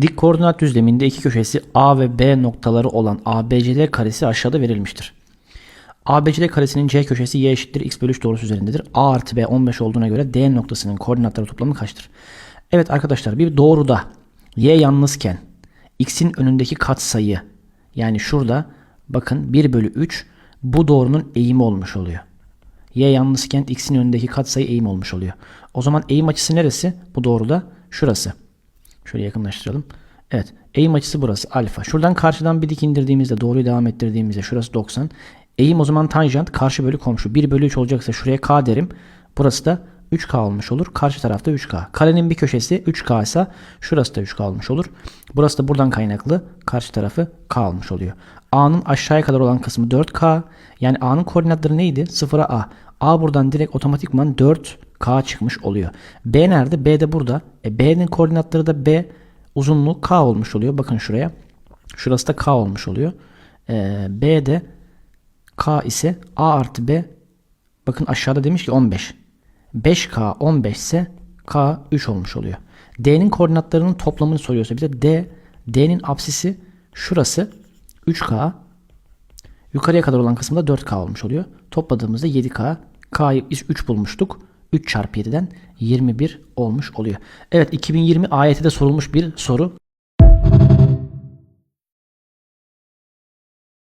Dik koordinat düzleminde iki köşesi A ve B noktaları olan ABCD karesi aşağıda verilmiştir. ABCD karesinin C köşesi y eşittir x bölü 3 doğrusu üzerindedir. A artı B 15 olduğuna göre D noktasının koordinatları toplamı kaçtır? Evet arkadaşlar bir doğruda y yalnızken x'in önündeki katsayı yani şurada bakın 1 bölü 3 bu doğrunun eğimi olmuş oluyor. Y yalnızken x'in önündeki katsayı eğim olmuş oluyor. O zaman eğim açısı neresi? Bu doğruda şurası. Şöyle yakınlaştıralım. Evet. Eğim açısı burası alfa. Şuradan karşıdan bir dik indirdiğimizde doğruyu devam ettirdiğimizde şurası 90. Eğim o zaman tanjant karşı bölü komşu. 1 bölü 3 olacaksa şuraya k derim. Burası da 3k olmuş olur. Karşı tarafta 3k. Karenin bir köşesi 3k ise şurası da 3k olmuş olur. Burası da buradan kaynaklı. Karşı tarafı k olmuş oluyor. A'nın aşağıya kadar olan kısmı 4k. Yani A'nın koordinatları neydi? 0'a A. A buradan direkt otomatikman 4k çıkmış oluyor. B nerede? B de burada. E, B'nin koordinatları da B uzunluğu k olmuş oluyor. Bakın şuraya. Şurası da k olmuş oluyor. E, B de k ise A artı B bakın aşağıda demiş ki 15. 5k 15 ise k 3 olmuş oluyor. D'nin koordinatlarının toplamını soruyorsa bize D D'nin apsisi şurası 3k yukarıya kadar olan kısımda 4k olmuş oluyor. Topladığımızda 7k k'yı biz 3 bulmuştuk. 3 çarpı 7'den 21 olmuş oluyor. Evet 2020 AYT'de sorulmuş bir soru.